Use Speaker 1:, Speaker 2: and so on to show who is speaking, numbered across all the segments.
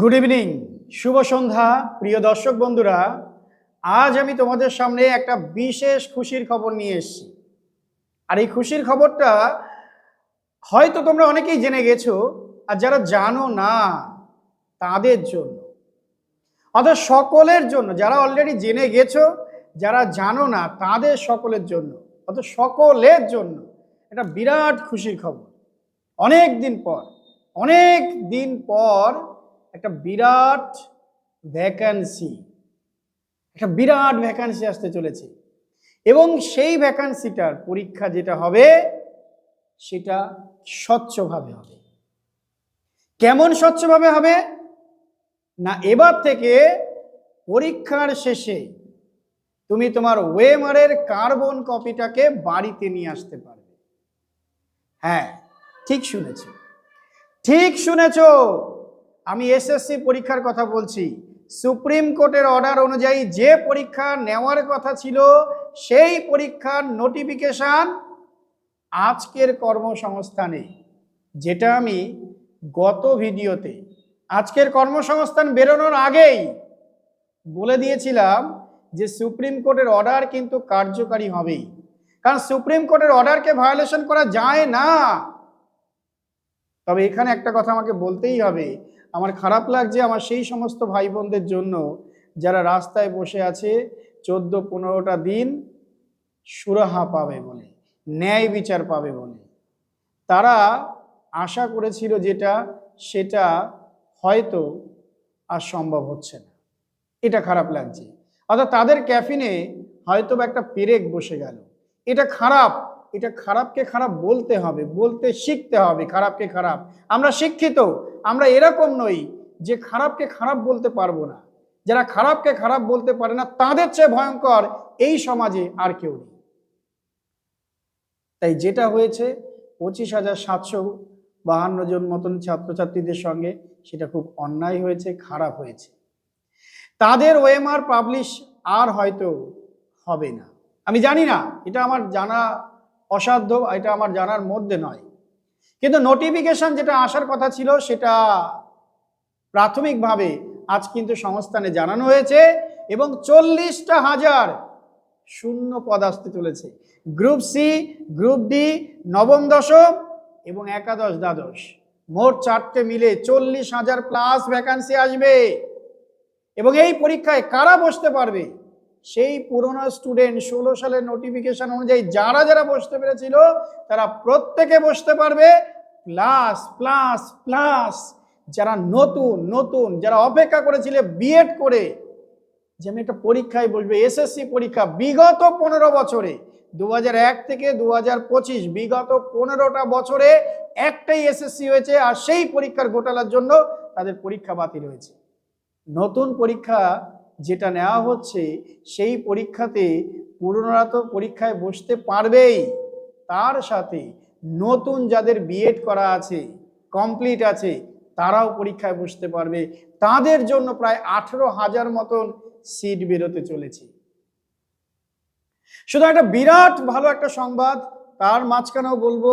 Speaker 1: Good evening শুভ সন্ধ্যা, প্রিয় দর্শক বন্ধুরা। আজ আমি তোমাদের সামনে একটা বিশেষ খুশির খবর নিয়ে এসেছি। আর এই খুশির খবরটা হয়তো তোমরা অনেকেই জেনে গেছো, আর যারা জানো না, তাদের জন্য। অর্থাৎ সকলের জন্য, যারা অলরেডি জেনে গেছো, যারা জানো না, তাদের সকলের জন্য। অর্থাৎ সকলের জন্য একটা বিরাট খুশির খবর। অনেক দিন পর, অনেক দিন পর একটা বিরাট ভ্যাকান্সি একটা বিরাট ভ্যাকান্সি আসতে চলেছে। এবং সেই ভ্যাকান্সিটার পরীক্ষা যেটা হবে, সেটা স্বচ্ছভাবে হবে। কেমন স্বচ্ছভাবে হবে? না, এবার থেকে পরীক্ষার শেষে তুমি তোমার ওয়েমারের কার্বন কপিটাকে বাড়িতে নিয়ে আসতে পারবে। হ্যাঁ ঠিক শুনেছ। ঠিক শুনেছ। আমি এসএসসি পরীক্ষার কথা বলছি। সুপ্রিম কোর্টের অর্ডার অনুযায়ী যে পরীক্ষা নেওয়ার কথা ছিল, সেই পরীক্ষার নোটিফিকেশন আজকের কর্মসংস্থানে। যেটা আমি গত ভিডিওতে, আজকের কর্মসংস্থান বেরোনোর আগেই বলে দিয়েছিলাম যে সুপ্রিম কোর্টের অর্ডার কিন্তু কার্যকারী হবেই। কারণ সুপ্রিম কোর্টের অর্ডারকে ভায়োলেশন করা যায় না। তবে এখানে একটা কথা আমাকে বলতেই হবে আমার খারাপ লাগছে আমার সেই সমস্ত ভাই বোনদের জন্য যারা রাস্তায় বসে আছে, চোদ্দ পনেরোটা দিন সুরাহা পাবে বলে, ন্যায় বিচার পাবে বলে। তারা আশা করেছিল যেটা, সেটা হয়তো আর সম্ভব হচ্ছে না। এটা খারাপ লাগছে। অর্থাৎ তাদের ক্যাফিনে হয়তো একটা পেরেক বসে গেল। এটা খারাপ। এটা খারাপকে খারাপ বলতে হবে, বলতে শিখতে হবে খারাপকে খারাপ। আমরা শিক্ষিত, আমরা এরকম নই যে খারাপকে খারাপ বলতে পারব না। যারা খারাপকে খারাপ বলতে পারে না, তাদের চেয়ে ভয়ঙ্কর এই সমাজে আর কেউ নেই। তাই যেটা হয়েছে, পঁচিশ হাজার সাতশো বাহান্ন জন মতন ছাত্রছাত্রীদের সঙ্গে সেটা খুব অন্যায় হয়েছে, খারাপ হয়েছে। তাদের ওএমআর পাবলিশ আর হয়তো হবে না। আমি জানি না, এটা আমার জানা অসাধ্য, এটা আমার জানার মধ্যে নয়। কিন্তু নোটিফিকেশন যেটা আসার কথা ছিল, সেটা প্রাথমিকভাবে আজ কিন্তু সংস্থানে জানানো হয়েছে এবং চল্লিশটা হাজার শূন্য পদ আসতে চলেছে। গ্রুপ সি, গ্রুপ ডি, নবম, দশম এবং একাদশ, দ্বাদশ। মোট চারটে মিলে চল্লিশ হাজার প্লাস ভ্যাকান্সি আসবে। এবং এই পরীক্ষায় কারা বসতে পারবে? সেই পুরোনো স্টুডেন্ট ষোলো সালের নোটিফিকেশন অনুযায়ী যারা যারা বসতে পেরেছিল, তারা প্রত্যেকে বসতে পারবে। প্লাস প্লাস প্লাস যারা নতুন নতুন, যারা অপেক্ষা করেছিল বিএড করে, যে আমি একটা পরীক্ষায় বসবে এসএসসি পরীক্ষা বিগত পনেরো বছরে দু থেকে দু বিগত পনেরোটা বছরে একটাই এসএসসি হয়েছে, আর সেই পরীক্ষার ঘোটালার জন্য তাদের পরীক্ষা বাতিল হয়েছে। নতুন পরীক্ষা যেটা নেওয়া হচ্ছে, সেই পরীক্ষাতে পুরনোরা তো পরীক্ষায় বসতে পারবেই। তার সাথে নতুন যাদের বিএড করা আছে কমপ্লিট আছে, তারাও পরীক্ষায় বসতে পারবে। তাদের জন্য প্রায় আঠেরো হাজার মতন সিট বেরোতে চলেছে। শুধু একটা বিরাট ভালো একটা সংবাদ, তার মাঝখানেও বলব,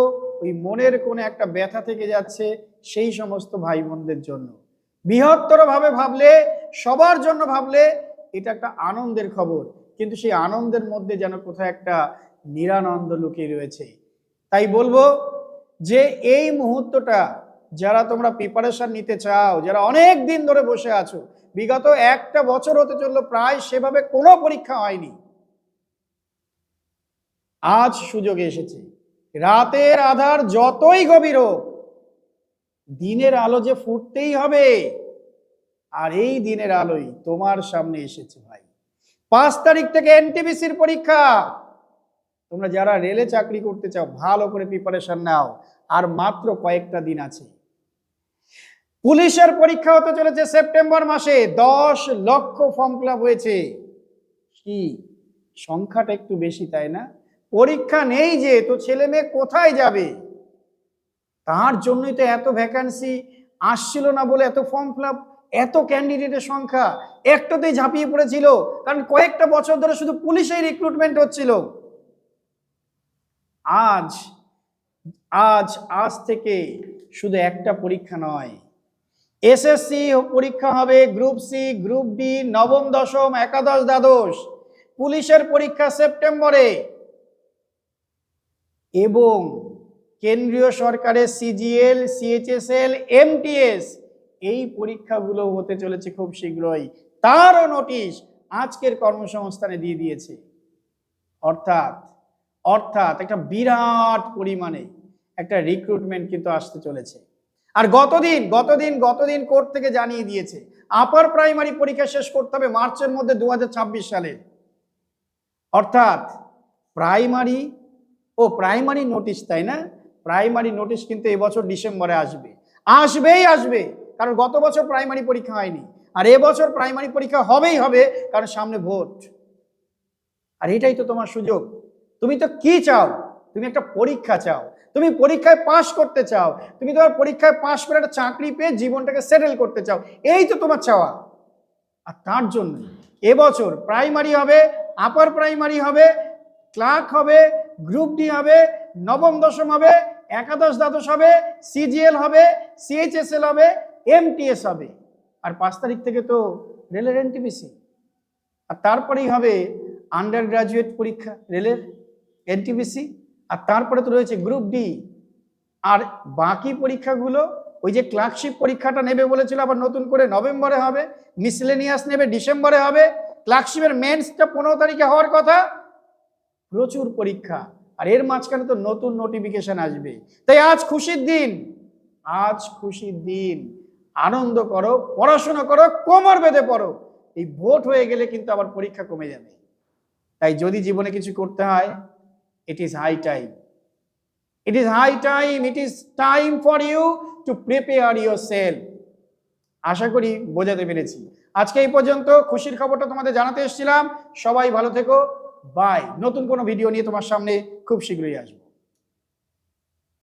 Speaker 1: ওই মনের কোণে একটা ব্যথা থেকে যাচ্ছে সেই সমস্ত ভাই বোনদের জন্য। বৃহত্তর ভাবে ভাবলে সবার জন্য ভাবলে এটা একটা আনন্দের খবর। কিন্তু সেই আনন্দের মধ্যে যেন কোথাও একটা নিরানন্দ লুকিয়ে রয়েছে। তাই বলব যে এই মুহূর্তটা যারা তোমরা প্রিপারেশন নিতে চাও, যারা অনেক দিন ধরে বসে আছো, বিগত একটা বছর হতে চলল, প্রায় সেভাবে কোনো পরীক্ষা হয়নি। আজ সুযোগ এসেছে। রাতের আধার যতই গভীর হোক, দিনের আলো যে ফুটতেই হবে আর এই দিনের আলোই তোমার সামনে এসেছে ভাই। পাঁচ তারিখ থেকে এনটিবিসির পরীক্ষা। তোমরা যারা রেলে চাকরি করতে চাও, ভালো করে প্রিপারেশন নাও। আর মাত্র কয়েকটা দিন আছে। পুলিশের পরীক্ষা হতে চলেছে সেপ্টেম্বর মাসে। দশ লক্ষ ফর্ম ফিল হয়েছে। কি? সংখ্যাটা একটু বেশি, তাই না? পরীক্ষা নেই যে, তো ছেলে মেয়ে কোথায় যাবে? তার জন্যই তো এত ভ্যাকান্সি আসছিল না বলে এত ফর্ম ফিল এত ক্যান্ডিডেটের সংখ্যা একটাতেই ঝাঁপিয়ে পড়েছিল, কারণ কয়েকটা বছর ধরে শুধু পুলিশেই রিক্রুটমেন্ট হচ্ছিল। আজ আজ আজ থেকে শুধু একটা পরীক্ষা নয়। এসএসসি পরীক্ষা হবে গ্রুপ সি গ্রুপ ডি নবম, দশম, একাদশ, দ্বাদশ। পুলিশের পরীক্ষা সেপ্টেম্বরে। এবং কেন্দ্রীয় সরকারের সিজিএল সিএইচএসএল এমটিএস এই পরীক্ষাগুলো হতে চলেছে খুব শীঘ্রই। তারও নোটিশ আজকের কর্মসংস্থানে দিয়ে দিয়েছে। অর্থাৎ অর্থাৎ একটা বিরাট পরিমাণে একটা রিক্রুটমেন্ট কিন্তু আসতে চলেছে। আর গতদিন গতদিন গতদিন কোর্ট থেকে জানিয়ে দিয়েছে আপার প্রাইমারি পরীক্ষা শেষ করতে হবে মার্চের মধ্যে দু হাজার ছাব্বিশ সালে। অর্থাৎ প্রাইমারি ও প্রাইমারি নোটিশ তাই না? প্রাইমারি নোটিশ কিন্তু এবছর ডিসেম্বরে আসবে। আসবেই আসবে। কারণ গত বছর প্রাইমারি পরীক্ষা হয়নি। আর এবছর প্রাইমারি পরীক্ষা হবেই হবে, কারণ সামনে ভোট। আর এটাই তো তোমার সুযোগ। তুমি তো কি চাও? তুমি একটা পরীক্ষা চাও। তুমি পরীক্ষায় পাশ করতে চাও। তুমি তোমার পরীক্ষায় পাশ করে একটা চাকরি পেয়ে জীবনটাকে সেটেল করতে চাও। এই তো তোমার চাওয়া। আর তার জন্য এবছর প্রাইমারি হবে আপার প্রাইমারি হবে ক্লার্ক হবে গ্রুপ ডি হবে, নবম দশম হবে, একাদশ দ্বাদশ হবে সিজিএল হবে সিএইচএসএল হবে এমটিএস হবে। আর পাঁচ তারিখ থেকে তো রেলের এনটিপিসি আর তারপরেই হবে আন্ডার গ্রাজুয়েট পরীক্ষা রেলের এনটিপিসি আর তারপরে তো রয়েছে গ্রুপ ডি আর বাকি পরীক্ষাগুলো ওই যে ক্লার্কশিপ পরীক্ষাটা নেবে বলেছিল, আবার নতুন করে নভেম্বরে হবে মিসলেনিয়াস নেবে, ডিসেম্বরে হবে। ক্লার্কশিপের মেন্সটা পনেরো তারিখে হওয়ার কথা। প্রচুর পরীক্ষা। আর এর মাঝখানে তো নতুন নোটিফিকেশন আসবে তাই আজ খুশির দিন। আজ খুশির দিন। আনন্দ করো, পড়াশোনা করো, কোমর বেঁধে পড়ো। এই ভোট হয়ে গেলে কিন্তু আবার পরীক্ষা কমে যাবে। তাই যদি জীবনে কিছু করতে হয় it is high time it is high time it is time for you to prepare yourself আশা করি বোঝাতে পেরেছি। আজকে এই পর্যন্ত, খুশির খবরটা তোমাদের জানাতে এসেছিলাম। সবাই ভালো থেকো। বাই নতুন কোনো ভিডিও নিয়ে তোমার সামনে খুব শীঘ্রই আসব।